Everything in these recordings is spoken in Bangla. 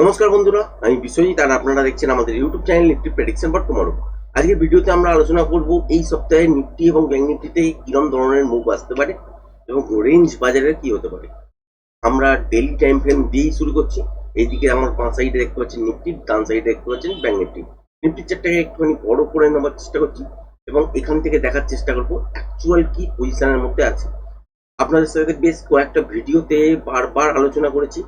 নমস্কার বন্ধুরা, আমি বিশ্বজিৎ আর আপনারা দেখছেন আমাদের YouTube channel Nifty prediction for tomorrow আজকের ভিডিওতে আমরা আলোচনা করব এই সপ্তাহে নিফটি এবং ব্যাংক নিফটিতে কিরম ধরনের মুভ আসতে পারে এবং রেঞ্জ বাজারের কি হতে পারে। আমরা ডেলি টাইম ফ্রেম দিয়েই শুরু করছি। এইদিকে আমার বাঁ সাইডে দেখতে পাচ্ছেন নিফটি ডান সাইডে দেখতে পাচ্ছেন ব্যাংক নিফটি নিফটির চারটাকে একটুখানি বড় করে নেওয়ার চেষ্টা করছি এবং এখান থেকে দেখার চেষ্টা করব অ্যাকচুয়াল কি পজিশনের মধ্যে আছে। আপনাদের সাথে বেশ কয়েকটা ভিডিওতে বারবার আলোচনা করেছি।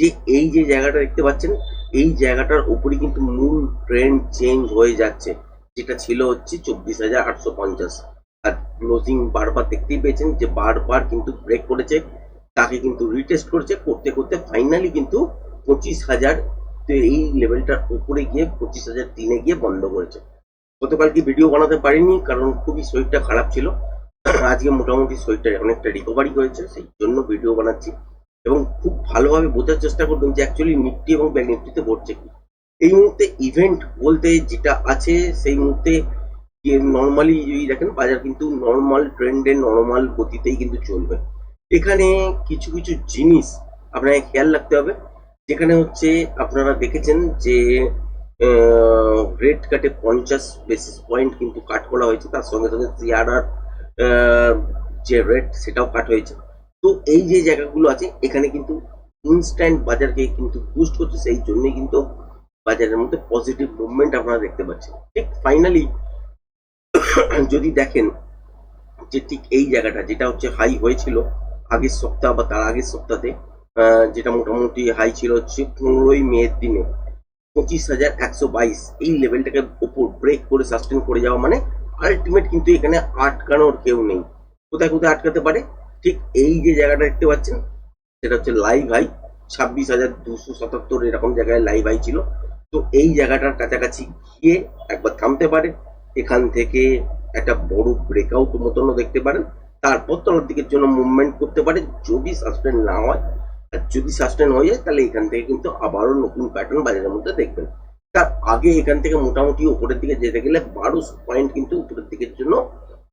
যে এই যে জায়গাটা দেখতে পাচ্ছেন, এই জায়গাটার উপরই কিন্তু মূল ট্রেন্ড চেঞ্জ হয়ে যাচ্ছে, যেটা ছিল হচ্ছে চব্বিশ হাজার আটশো পঞ্চাশ। আর ক্লোজিং বারবার দেখতেই পেয়েছেন যে বারবার কিন্তু ব্রেক করেছে, তাকে কিন্তু রিটেস্ট করেছে, করতে করতে ফাইনালি কিন্তু পঁচিশ হাজার এই লেভেলটার উপরে গিয়ে পঁচিশ হাজার তিনে গিয়ে বন্ধ করেছে। গতকালকে ভিডিও বানাতে পারিনি, কারণ খুবই শরীরটা খারাপ ছিল। আজকে মোটামুটি শরীরটা অনেকটা রিকভারি হয়েছে, সেই জন্য ভিডিও বানাচ্ছি। এবং খুব ভালোভাবে বোঝার চেষ্টা করবেন যে অ্যাকচুয়ালি নিফটি এবং ব্যাংক নিফটিতে ঘটছে কি। এই মুহূর্তে ইভেন্ট বলতে যেটা আছে, সেই মুহূর্তে নর্মালি যদি দেখেন, বাজার কিন্তু নর্মাল ট্রেন্ডে নর্মাল গতিতেই কিন্তু চলবে। এখানে কিছু কিছু জিনিস আপনাকে খেয়াল রাখতে হবে। যেখানে হচ্ছে আপনারা দেখেছেন যে রেট কাটে পঞ্চাশ বেসিস পয়েন্ট কিন্তু কাট করা হয়েছে। তার সঙ্গে সঙ্গে সিআরআর যে রেট সেটাও কাট হয়েছে। তো এই যে জায়গাগুলো আছে, এখানে কিন্তু ইনস্ট্যান্ট বাজারকে কিন্তু বুস্ট করছে, সেই জন্যই কিন্তু বাজারের মধ্যে পজিটিভ মুভমেন্ট আপনারা দেখতে পাচ্ছেন। ঠিক ফাইনালি যদি দেখেন যে ঠিক এই জায়গাটা, যেটা হচ্ছে হাই হয়েছিল আগের সপ্তাহ বা তার আগের সপ্তাহে যেটা মোটামুটি হাই ছিল হচ্ছে পনেরোই মের দিনে, পঁচিশ হাজার একশো বাইশ, এই লেভেলটাকে ওপর ব্রেক করে সাস্টেন করে যাওয়া মানে আলটিমেট কিন্তু এখানে আটকানোর কেউ নেই। কোথায় কোথায় আটকাতে পারে? ঠিক এই যে জায়গাটা দেখতে পাচ্ছেন, সেটা হচ্ছে লাইভ হাই ছাব্বিশ হাজার দুশো সাতাত্তর এরকম জায়গায় লাইভ হাই ছিল। তো এই জায়গাটার কাছাকাছি গিয়ে একবার থামতে পারে এখান থেকে একটা বড় ব্রেকআউট মতনও দেখতে পারেন। তারপর তলার দিকের জন্য মুভমেন্ট করতে পারে যদি সাস্টেন না হয়। আর যদি সাস্টেন হয়ে যায়, তাহলে এখান থেকে কিন্তু আবারও নতুন প্যাটার্ন বাজারের মধ্যে দেখবেন। তার আগে এখান থেকে মোটামুটি উপরের দিকে যেতে গেলে বারোশো পয়েন্ট কিন্তু উপরের দিকের জন্য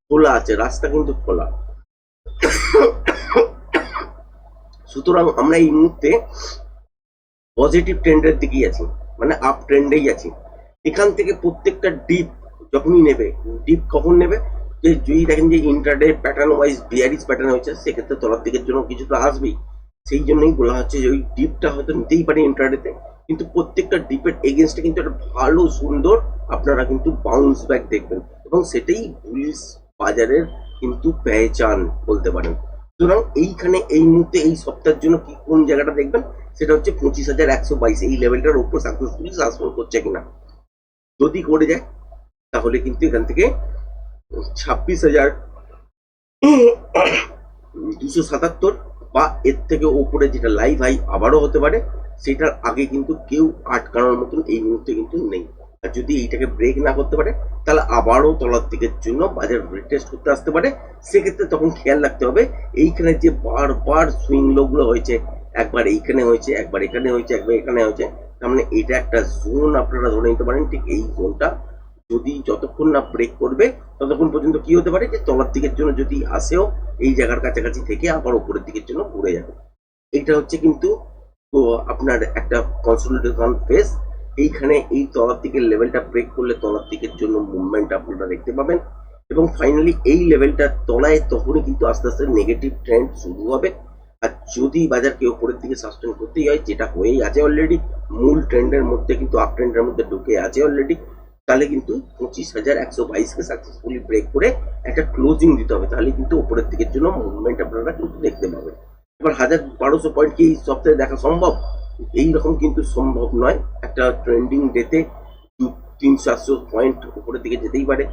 খোলা আছে, রাস্তা কিন্তু খোলা। সুতরাং আমরা এই মুহূর্তে পজিটিভ ট্রেন্ডের দিকেই আছি মানে আপ ট্রেন্ডেই আছি। এখান থেকে প্রত্যেকটা ডিপ যখনই নেবে ডিপ কখন নেবে? যে যদি দেখেন যে intraday pattern wise bearish pattern হয়েছে, সেক্ষেত্রে তলার দিকের জন্য কিছুটা আসবেই। সেই জন্যই বলা হচ্ছে যে ওই ডিপটা হয়তো নিতেই পারে ইন্টারডেতে কিন্তু প্রত্যেকটা ডিপের এগেনস্টে কিন্তু একটা ভালো সুন্দর আপনারা কিন্তু বাউন্স ব্যাক দেখবেন। এবং সেটাই বুলিশ বাজারের কিন্তু পেহচান বলতে পারেন। সুতরাং এইখানে এই মুহূর্তে এই সপ্তাহের জন্য কি কোন জায়গাটা দেখবেন? সেটা হচ্ছে পঁচিশ হাজার একশো বাইশ, এই লেভেলটার উপর সাকসেসফুলি ট্রান্সফার করছে কিনা। যদি করে যায়, তাহলে কিন্তু এখান থেকে ছাব্বিশ হাজার দুশো সাতাত্তর বা এর থেকে ওপরে যেটা লাইভ হাই আবারও হতে পারে, সেটার আগে কিন্তু কেউ আটকানোর মতন এই মুহূর্তে কিন্তু নেই। আর যদি এইটাকে ব্রেক না করতে পারে, তাহলে আবারও তলার দিকের জন্য বাজার রিটেস্ট করতে আসতে পারে। সেক্ষেত্রে তখন খেয়াল রাখতে হবে, এইখানে যে বারবার সুইং লোগুলো হয়েছে, একবার এইখানে হয়েছে, একবার এখানে হয়েছে, একবার এখানে হয়েছে, তার মানে এটা একটা জোন আপনারা ধরে নিতে পারেন, ঠিক এই জোনটা যদি যতক্ষণ না ব্রেক করবে, ততক্ষণ পর্যন্ত কি হতে পারে যে তলার দিকের জন্য যদি আসেও, এই জায়গার কাছাকাছি থেকে আবার উপরের দিকের জন্য ঘুরে যাবে। এটা হচ্ছে কিন্তু আপনার একটা কনসোলিডেশন ফেস এইখানে এই তলার দিকের লেভেলটা ব্রেক করলে তলার দিকের জন্য মুভমেন্ট আপনারা দেখতে পাবেন। এবং ফাইনালি এই লেভেলটার তলায় তখনই কিন্তু আস্তে আস্তে নেগেটিভ ট্রেন্ড শুরু হবে। আর যদি বাজারকে ওপরের দিকে সাস্টেন করতেই হয়, যেটা হয়েই আছে অলরেডি মূল ট্রেন্ডের মধ্যে কিন্তু আপ ট্রেন্ডের মধ্যে ঢুকে আছে অলরেডি তাহলে কিন্তু পঁচিশ হাজার একশো বাইশকে সাকসেসফুলি ব্রেক করে একটা ক্লোজিং দিতে হবে। তাহলে কিন্তু ওপরের দিকের জন্য মুভমেন্ট আপনারা কিন্তু দেখতে পাবেন। এবার হাজার বারোশো পয়েন্ট কি এই সপ্তাহে দেখা সম্ভব? এই রকম কিন্তু সম্ভব নয়। একটা ট্রেন্ডিং ডেতে তিন চারশো পয়েন্ট উপরের দিকে যেতেই পারে,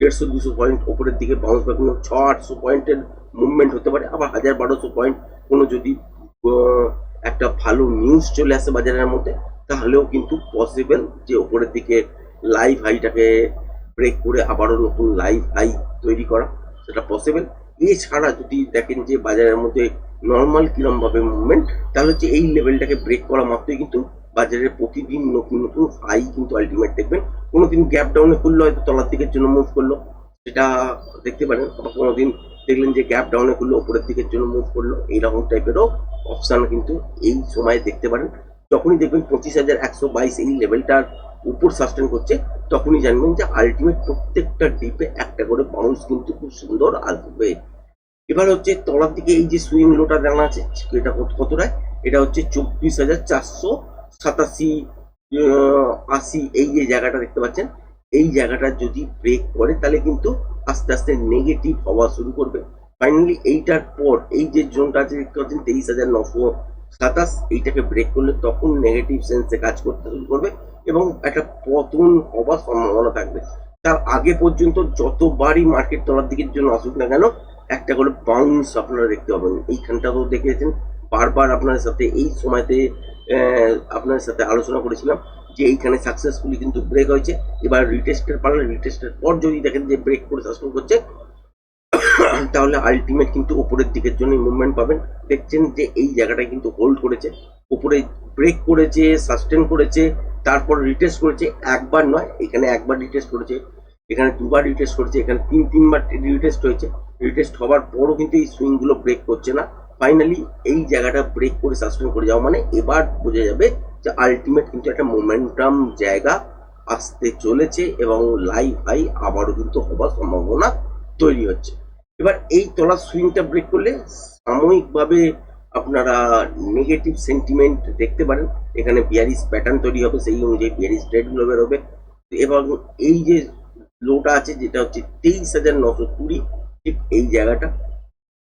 দেড়শো, দুশো পয়েন্ট উপরের দিকে বাউন্স ব্যাক ছ আটশো পয়েন্টের মুভমেন্ট হতে পারে, আবার হাজার, বারোশো পয়েন্ট কোনো যদি একটা ভালো নিউজ চলে আসে বাজারের মধ্যে, তাহলেও কিন্তু পসিবল যে ওপরের দিকে লাইভ হাইটাকে ব্রেক করে আবারও নতুন লাইভ হাই তৈরি করা, সেটা পসিবল এছাড়া যদি দেখেন যে বাজারের মধ্যে নর্মাল কিরম ভাবে মুভমেন্ট তাহলে হচ্ছে এই লেভেলটাকে ব্রেক করা মাত্রই কিন্তু বাজারের প্রতিদিন নতুন নতুন হাই কিন্তু আলটিমেট দেখবেন। কোনোদিন গ্যাপ ডাউনে খুললো, হয়তো তলার দিকের জন্য মুভ করল। সেটা দেখতে পারেন, আবার কোনোদিন দেখলেন যে গ্যাপ ডাউনে খুললো, উপরের দিকের জন্য মুভ করল, এইরকম টাইপেরও অপশান কিন্তু এই সময় দেখতে পারেন। যখনই দেখবেন পঁচিশ হাজার একশো বাইশ এই লেভেলটার উপর সাস্টেন করছে, তখনই জানবেন যে আলটিমেট প্রত্যেকটা ডিপে একটা করে বাউন্স কিন্তু খুব সুন্দর আসবে। এবার হচ্ছে তলার দিকে এই যে সুইং লোটা দেওয়া আছে, এটা কত কতটায়? এটা হচ্ছে চব্বিশ হাজার চারশো সাতাশি আশি, এই যে জায়গাটা দেখতে পাচ্ছেন, এই জায়গাটা যদি ব্রেক করে, তাহলে কিন্তু আস্তে আস্তে নেগেটিভ হওয়া শুরু করবে। ফাইনালি এইটার পর, এই যে জোনটা আছে, দেখতে পাচ্ছেন, তেইশ হাজার নশো সাতাশ, এইটাকে ব্রেক করলে তখন নেগেটিভ সেন্সে কাজ করতে শুরু করবে এবং একটা পতন হওয়ার সম্ভাবনা থাকবে। তার আগে পর্যন্ত যতবারই মার্কেট তলার দিকের জন্য আসুক না কেন একটা করে বাউন্স আপনারা দেখতে পাবেন। এইখানটাও দেখেছেন বারবার আপনাদের সাথে এই সময়তে আহ, আপনাদের সাথে আলোচনা করেছিলাম যে এইখানে সাকসেসফুলি কিন্তু ব্রেক হয়েছে। এবার রিটেস্টের পারলে রিটেস্টের পর যদি দেখেন যে ব্রেক করে সাসপেন্ড করছে তাহলে আলটিমেট কিন্তু উপরের দিকের জন্য মুভমেন্ট পাবেন। দেখছেন যে এই জায়গাটায় কিন্তু হোল্ড করেছে উপরে ব্রেক করেছে সাস্টেন করেছে তারপর রিটেস্ট করেছে একবার নয় এখানে একবার রিটেস্ট করেছে এখানে দুবার রিটেস্ট করেছে এখানে তিন তিনবার রিটেস্ট হয়েছে। রিটেস্ট হবার পরও কিন্তু এই সুইংগুলো ব্রেক করছে না। ফাইনালি এই জায়গাটা ব্রেক করে সাসপেন্ড করে যাওয়া মানে এবার বোঝা যাবে যে আলটিমেট কিন্তু একটা মোমেন্টাম জায়গা আসতে চলেছে এবং লাইভ হাই আবারও কিন্তু হবার সম্ভাবনা তৈরি হচ্ছে। এবার এই তলার সুইংটা ব্রেক করলে সাময়িকভাবে আপনারা নেগেটিভ সেন্টিমেন্ট দেখতে পারেন। এখানে বিয়ারিস প্যাটার্ন তৈরি হবে, সেই অনুযায়ী বিয়ারিস রেটগুলো বেরোবে। এবং এই যে লোটা আছে, যেটা হচ্ছে তেইশ হাজার নশো কুড়ি ঠিক এই জায়গাটা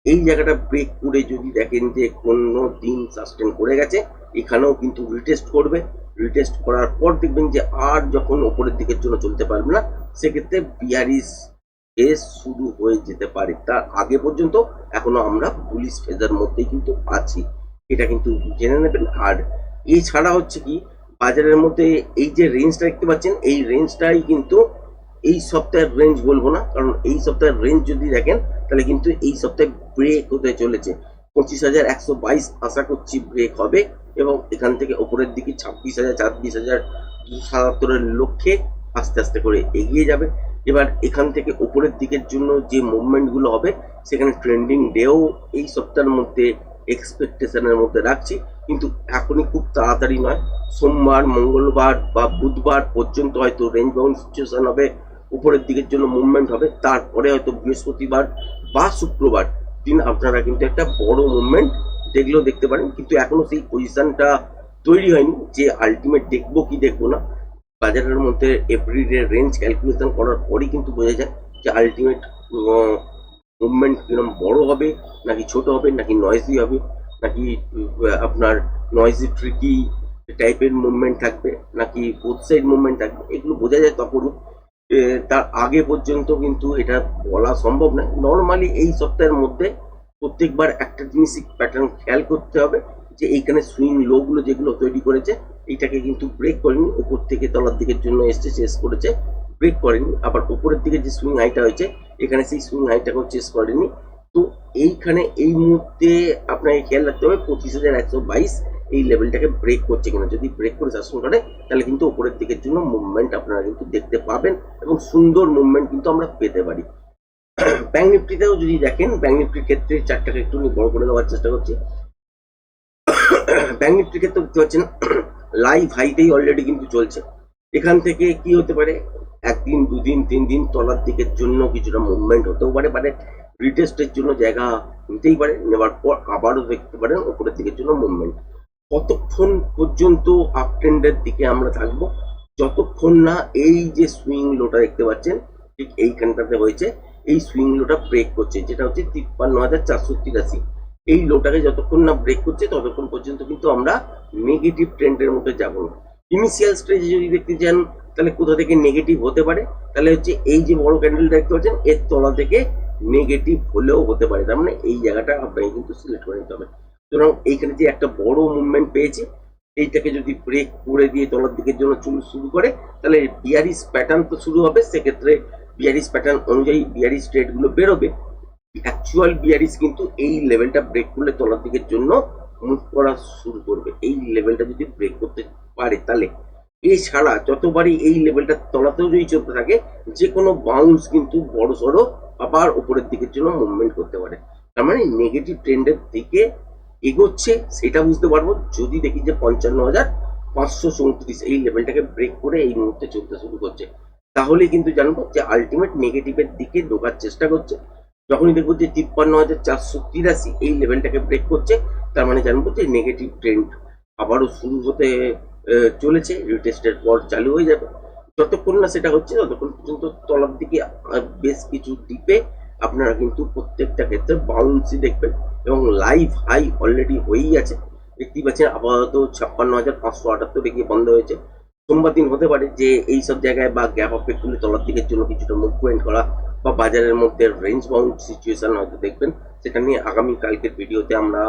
এই জায়গাটা ব্রেক করে যদি দেখেন যে কোনো দিন সাস্টেন করে গেছে, এখানেও কিন্তু রিটেস্ট করবে। রিটেস্ট করার পর দেখবেন যে আর যখন ওপরের দিকের জন্য চলতে পারবে না, সেক্ষেত্রে বিয়ারিস এস শুরু হয়ে যেতে পারে। তার আগে পর্যন্ত এখনও আমরা পুলিশ ফেজার মধ্যেই কিন্তু আছি। এটা কিন্তু জেনে নেবেন। আর এছাড়া হচ্ছে কি, বাজারের মধ্যে এই যে রেঞ্জটা দেখতে পাচ্ছেন, এই রেঞ্জটাই কিন্তু এই সপ্তাহের রেঞ্জ বলব না, কারণ এই সপ্তাহের রেঞ্জ যদি দেখেন, তাহলে কিন্তু এই সপ্তাহে ব্রেক হতে চলেছে। পঁচিশ হাজার একশো বাইশ আশা করছি ব্রেক হবে এবং এখান থেকে ওপরের দিকে ছাব্বিশ হাজার ছাব্বিশ হাজার সাতাত্তরের লক্ষ্যে আস্তে আস্তে করে এগিয়ে যাবে। এবার এখান থেকে ওপরের দিকের জন্য যে মুভমেন্টগুলো হবে, সেখানে ট্রেন্ডিং ডেও এই সপ্তাহের মধ্যে এক্সপেকটেশনের মধ্যে রাখছি। কিন্তু এখনই খুব তাড়াতাড়ি নয়। সোমবার, মঙ্গলবার বা বুধবার পর্যন্ত হয়তো রেঞ্জ বাউন্ড সিচুয়েশন হবে। উপরের দিকের জন্য মুভমেন্ট হবে। তারপরে হয়তো বৃহস্পতিবার বা শুক্রবার দিন আপনারা কিন্তু একটা বড় মুভমেন্ট দেখলেও দেখতে পারেন। কিন্তু এখনও সেই পজিশনটা তৈরি হয়নি যে আলটিমেট দেখব কি দেখব না। বাজারের মধ্যে এপ্রিলের রেঞ্জ ক্যালকুলেশন করার পরই কিন্তু বোঝা যায় যে আলটিমেট মুভমেন্ট কিরম বড় হবে, নাকি ছোট হবে, নাকি নয়েজি হবে, নাকি আপনার নয়েজি ট্রিকি টাইপের মুভমেন্ট থাকবে, নাকি বোথ সাইড মুভমেন্ট থাকবে, এগুলো বোঝা যায় তখনই। তার আগে পর্যন্ত কিন্তু এটা বলা সম্ভব নয় নর্মালি এই সপ্তাহের মধ্যে প্রত্যেকবার একটা জিনিসই প্যাটার্ন খেয়াল করতে হবে যে এইখানে সুইং লোগুলো যেগুলো তৈরি করেছে, এইটাকে কিন্তু ব্রেক করেনি উপর থেকে তলার দিকের জন্য এসছে চেস করেছে ব্রেক করেনি। আবার উপরের দিকে যে সুইং হাইটা হয়েছে, এখানে সেই সুইং হাইটাকেও চেস করেনি। তো এইখানে এই মুহূর্তে আপনাকে খেয়াল রাখতে হবে পঁচিশ হাজার একশো বাইশ এই লেভেলটাকে ব্রেক করছে কিনা, যদি ব্রেক করে শাসন করে, তাহলে কিন্তু উপরের দিকের জন্য মুভমেন্ট আপনারা কিন্তু দেখতে পাবেন এবং সুন্দর মুভমেন্ট কিন্তু আমরা পেতে পারি। ব্যাঙ্ক নিফটিতেও যদি দেখেন ব্যাঙ্ক নিফটির ক্ষেত্রে চারটাকে একটু বড় করে দেওয়ার চেষ্টা করছি। ব্যাঙ্ক নিফটির ক্ষেত্রে দেখতে পাচ্ছেন লাইভ হাইতেই অলরেডি কিন্তু চলছে। এখান থেকে কি হতে পারে? একদিন, দুদিন, তিন দিন তলার দিকের জন্য কিছুটা মুভমেন্ট হতেও পারে মানে রিটেস্টের জন্য জায়গা নিতেই পারে। নেওয়ার পর আবারও দেখতে পারেন ওপরের দিকের জন্য মুভমেন্ট কতক্ষণ পর্যন্ত আপ ট্রেন্ডের দিকে আমরা থাকব? যতক্ষণ না এই যে সুইং লোটা দেখতে পাচ্ছেন, ঠিক এইখানটাতে হয়েছে, এই সুইং লোটা ব্রেক করছে, যেটা হচ্ছে তিপ্পান্ন হাজার চারশো তিরাশি এই লোটাকে যতক্ষণ না ব্রেক করছে, ততক্ষণ পর্যন্ত কিন্তু আমরা নেগেটিভ ট্রেন্ডের মধ্যে যাব না। ইনিশিয়াল স্টেজে যদি দেখতে চান, তাহলে কোথা থেকে নেগেটিভ হতে পারে? তাহলে হচ্ছে এই যে বড় ক্যান্ডেলটা দেখতে পাচ্ছেন, এর তলা থেকে নেগেটিভ হলেও হতে পারে। তার মানে এই জায়গাটা আপনাকে কিন্তু সিলেক্ট করে নিতে হবে। সুতরাং এইখানে যে একটা বড় মুভমেন্ট পেয়েছি, এইটাকে যদি ব্রেক করে দিয়ে তলার দিকের জন্য চুল শুরু করে, তাহলে বিয়ারিস প্যাটার্ন তো শুরু হবে। সেক্ষেত্রে বিয়ারিস প্যাটার্ন অনুযায়ী বিয়ারিস ট্রেডগুলো বেরোবে। অ্যাকচুয়াল বিয়ারিস কিন্তু এই লেভেলটা ব্রেক করলে তলার দিকের জন্য মুভ করা শুরু করবে। এই লেভেলটা যদি ব্রেক করতে পারে তাহলে। এছাড়া যতবারই এই লেভেলটা তলাতেও যদি চলতে থাকে যে কোনো বাউন্স কিন্তু বড় সড়ো আবার উপরের দিকের জন্য মুভমেন্ট করতে পারে। তার মানে নেগেটিভ ট্রেন্ডের দিকে এগোচ্ছে, সেটা বুঝতে পারব। যদি দেখি যে পঞ্চান্ন হাজার পাঁচশো চৌত্রিশ এই লেভেলটাকে ব্রেক করে এই মুহূর্তে চলতে শুরু করছে তাহলে কিন্তু জানব যে আলটিমেট নেগেটিভের দিকে ঢোকার চেষ্টা করছে। যখনই দেখব যে তিপ্পান্ন হাজার চারশো তিরাশি এই লেভেলটাকে ব্রেক করছে, তার মানে জানব যে নেগেটিভ ট্রেন্ড আবারও শুরু হতে চলেছে রিটেস্টের পর চালু হয়ে যাবে। যতক্ষণ না সেটা হচ্ছে ততক্ষণ পর্যন্ত তলার দিকে বেশ কিছু ডিপে আপনারা কিন্তু প্রত্যেকটা ক্ষেত্রে বাউন্সি দেখবেন এবং লাইভ হাই অলরেডি হয়েই আছে। দেখতেই পাচ্ছেন, আপাতত ছাপ্পান্ন হাজার পাঁচশো আটাত্তরে গিয়ে বন্ধ হয়েছে। সোমবার দিন হতে পারে যে এই সব জায়গায় বা গ্যাপ অপেক তুলে তলার দিকের জন্য কিছুটা মুভমেন্ট করা বা বাজারের মধ্যে রেঞ্জ বাউন্ড সিচুয়েশন হয়তো দেখবেন। সেটা নিয়ে আগামী কালকের ভিডিওতে আমরা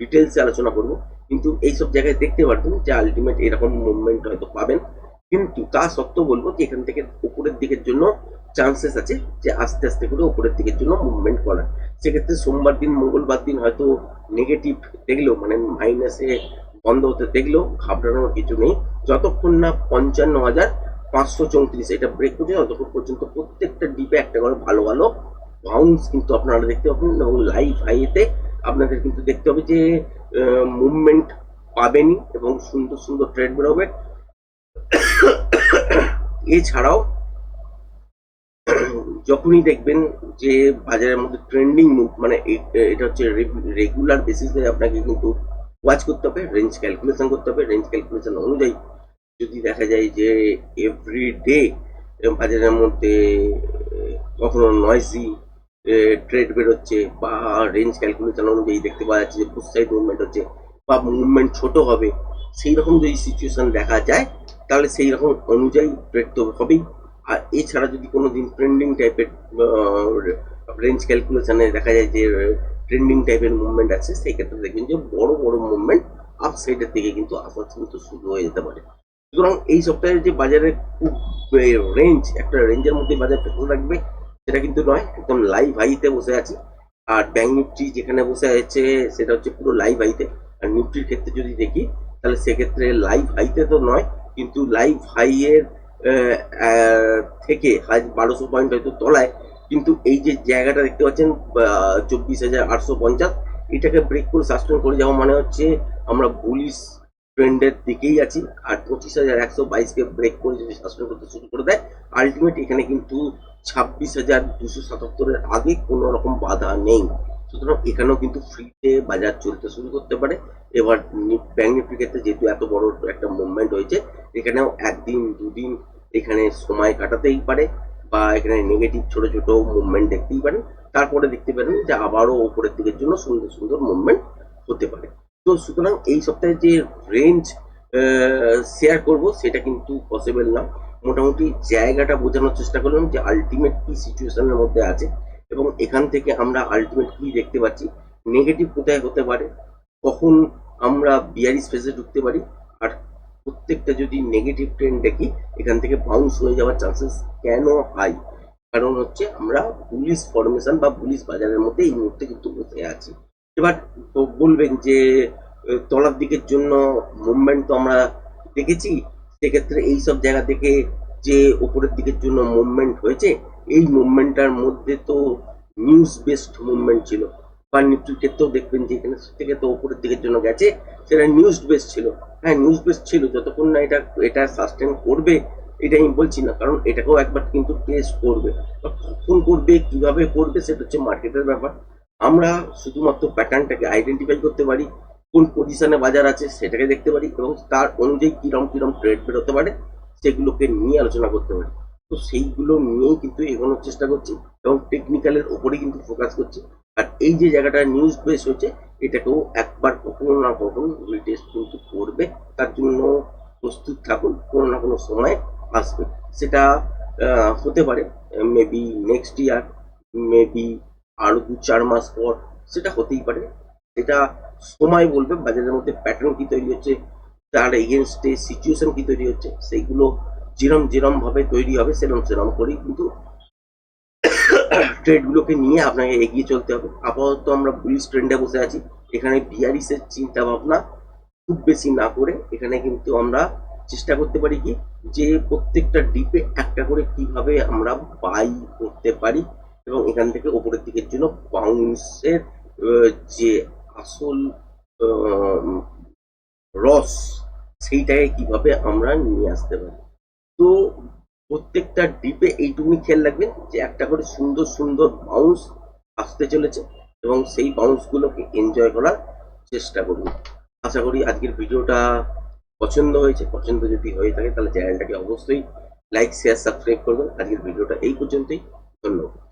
ডিটেলসে আলোচনা করব। কিন্তু এইসব জায়গায় দেখতে পারবেন যে আলটিমেট এরকম মুভমেন্ট হয়তো পাবেন। কিন্তু তা সত্ত্বেও বলব যে এখান থেকে উপরের দিকের জন্য চান্সেস আছে যে আস্তে আস্তে করে উপরের দিকের জন্য মুভমেন্ট করার। সেক্ষেত্রে সোমবার দিন, মঙ্গলবার দিন হয়তো নেগেটিভ দেখলেও মানে মাইনাসে বন্ধ হতে দেখলেও ঘাবড়ানোর কিছু নেই। যতক্ষণ না পঞ্চান্ন হাজার পাঁচশো চৌত্রিশ এটা ব্রেক করছে ততক্ষণ পর্যন্ত প্রত্যেকটা ডিপে একটা করে ভালো ভালো বাউন্স কিন্তু আপনারা দেখতে পাবেন এবং লাইভ হাইতে আপনাদের কিন্তু দেখতে হবে যে মুভমেন্ট পাবেনই এবং সুন্দর সুন্দর ট্রেড বেরোবে। এছাড়াও, যখনই দেখবেন যে বাজারের মধ্যে ট্রেন্ডিং মুভ মানে এটা হচ্ছে রেগুলার বেসিসে আপনাকে কিন্তু ওয়াচ করতে হবে রেঞ্জ ক্যালকুলেশন করতে হবে। রেঞ্জ ক্যালকুলেশন অনুযায়ী যদি দেখা যায় যে এভরি ডে বাজারের মধ্যে কখনো নয়েসি ট্রেড বেরোচ্ছে বা রেঞ্জ ক্যালকুলেশন অনুযায়ী দেখতে পাওয়া যাচ্ছে যে বুস সাইড মুভমেন্ট হচ্ছে বা মুভমেন্ট ছোট হবে সেই রকম যদি সিচুয়েশন দেখা যায় তাহলে সেই রকম অনুযায়ী ট্রেড তো হবেই। আর এছাড়া যদি কোনো দিন ট্রেন্ডিং টাইপের রেঞ্জ ক্যালকুলেশনে দেখা যায় যে ট্রেন্ডিং টাইপের মুভমেন্ট আছে, সেই ক্ষেত্রে দেখবেন যে বড় বড় মুভমেন্ট আপ সাইডের দিকে কিন্তু আসা কিন্তু শুরু হয়ে যেতে পারে। সুতরাং এই সপ্তাহে যে বাজারে খুব রেঞ্জ একটা রেঞ্জের মধ্যে বাজার ফেসে রাখবে সেটা কিন্তু নয়, একদম লাইভ হাইতে বসে আছে। আর ব্যাংক নিফটি যেখানে বসে আছে, সেটা হচ্ছে পুরো লাইভ হাইতে আর নিফটির ক্ষেত্রে যদি দেখি, তাহলে সেক্ষেত্রে লাইভ হাইতে তো নয় কিন্তু লাইভ হাইয়ের থেকে হাই বারোশো পয়েন্ট হয়তো তলায়, কিন্তু এই যে জায়গাটা দেখতে পাচ্ছেন চব্বিশ হাজার আটশো পঞ্চাশ, এটাকে ব্রেক করে সাস্টেন করে যাওয়া মানে হচ্ছে আমরা বুলিশ ট্রেন্ডের দিকেই আছি, আর পঁচিশ হাজার একশো বাইশকে ব্রেক করে যদি সাস্টেন করতে শুরু করে দেয় আলটিমেট এখানে কিন্তু ছাব্বিশ হাজার দুশো সাতাত্তরের আগে কোনো রকম বাধা নেই। সুতরাং এখানেও কিন্তু ফ্রিতে বাজার চলতে শুরু করতে পারে। এবার ব্যাংক নিফটির ক্ষেত্রে যেহেতু এত বড় একটা মুভমেন্ট হয়েছে, এখানেও একদিন, দুদিন এখানে সময় কাটাতেই পারে বা এখানে নেগেটিভ ছোট ছোট মুভমেন্ট দেখতেই পারেন। তারপরে দেখতে পারেন যে আবারও ওপরের দিকের জন্য সুন্দর সুন্দর মুভমেন্ট হতে পারে। তো সুতরাং এই সপ্তাহে যে রেঞ্জ শেয়ার করব সেটা কিন্তু পসিবল না। মোটামুটি জায়গাটা বোঝানোর চেষ্টা করলাম যে আলটিমেট কি সিচুয়েশনের মধ্যে আছে। এবং এখান থেকে আমরা আলটিমেট কি দেখতে পাচ্ছি? নেগেটিভ কোথায় হতে পারে? কখন আমরা বিয়ারি স্পেসে ঢুকতে পারি? আর প্রত্যেকটা যদি নেগেটিভ ট্রেন্ড দেখি, এখান থেকে বাউন্স হয়ে যাওয়ার চান্সেস কেন হাই কারণ হচ্ছে আমরা পুলিশ ফরমেশন বা পুলিশ বাজারের মধ্যে এই মুহূর্তে কিন্তু বসে আছি। এবার বলবেন যে তলার দিকের জন্য মুভমেন্ট তো আমরা দেখেছি। সেক্ষেত্রে এই সব জায়গা থেকে যে উপরের দিকের জন্য মুভমেন্ট হয়েছে এই মুভমেন্টটার মধ্যে তো নিউজ বেসড মুভমেন্ট ছিল। বা নিফটির ক্ষেত্রেও দেখবেন যে এখানে থেকে তো উপরের দিকের জন্য গেছে সেটা নিউজ বেস ছিল। হ্যাঁ নিউজ বেস ছিল, যতক্ষণ না এটা এটা সাস্টেন করবে, এটা আমি বলছি না, কারণ এটাকেও একবার কিন্তু টেস্ট করবে। বা কখন করবে, কীভাবে করবে, সেটা হচ্ছে মার্কেটের ব্যাপার। আমরা শুধুমাত্র প্যাটার্নটাকে আইডেন্টিফাই করতে পারি, কোন পজিশনে বাজার আছে, সেটাকে দেখতে পারি, এবং তার অনুযায়ী কিরম কিরম ট্রেড বেরোতে পারে, সেগুলোকে নিয়ে আলোচনা করতে পারি। তো সেইগুলো নিয়েই কিন্তু এগোনোর চেষ্টা করছি এবং টেকনিক্যালের ওপরেই কিন্তু ফোকাস করছি। আর এই যে জায়গাটা নিউজ বেস হচ্ছে, এটাকেও একবার কখনো না কখনো রিটেস্ট কিন্তু করবে। তার জন্য প্রস্তুত থাকুন, কোনো না কোনো সময় আসবে। সেটা হতে পারে মেবি নেক্সট ইয়ার মেবি আরও দু চার মাস পর, সেটা হতেই পারে। এটা সময় বলবে, বাজারের মধ্যে প্যাটার্ন কি তৈরি হচ্ছে, তার এগেনস্টে সিচুয়েশন কি তৈরি হচ্ছে, সেইগুলো যেরম যেরম ভাবে তৈরি হবে, সেরম সেরম করেই কিন্তু ট্রেডগুলোকে নিয়ে আপনাকে এগিয়ে চলতে হবে। আপাতত আমরা বুলিশ ট্রেন্ডে বসে আছি। এখানে বিয়ারিসের চিন্তা ভাবনা খুব বেশি না করে এখানে কিন্তু আমরা চেষ্টা করতে পারি কি, যে প্রত্যেকটা ডিপে একটা করে কীভাবে আমরা বাই করতে পারি এবং এখান থেকে ওপরের দিকের জন্য বাউন্সের যে আসল রস সেইটাকে কীভাবে আমরা নিয়ে আসতে পারি। তো প্রত্যেকটা ডিপে এইটুকুনি খেয়াল রাখবেন যে একটা করে সুন্দর সুন্দর বাউন্স আসতে চলেছে এবং সেই বাউন্সগুলোকে এনজয় করার চেষ্টা করুন। আশা করি আজকের ভিডিওটা পছন্দ হয়েছে। পছন্দ যদি হয়ে থাকে তাহলে চ্যানেলটাকে অবশ্যই লাইক শেয়ার সাবস্ক্রাইব করবেন। আজকের ভিডিওটা এই পর্যন্তই। ধন্যবাদ।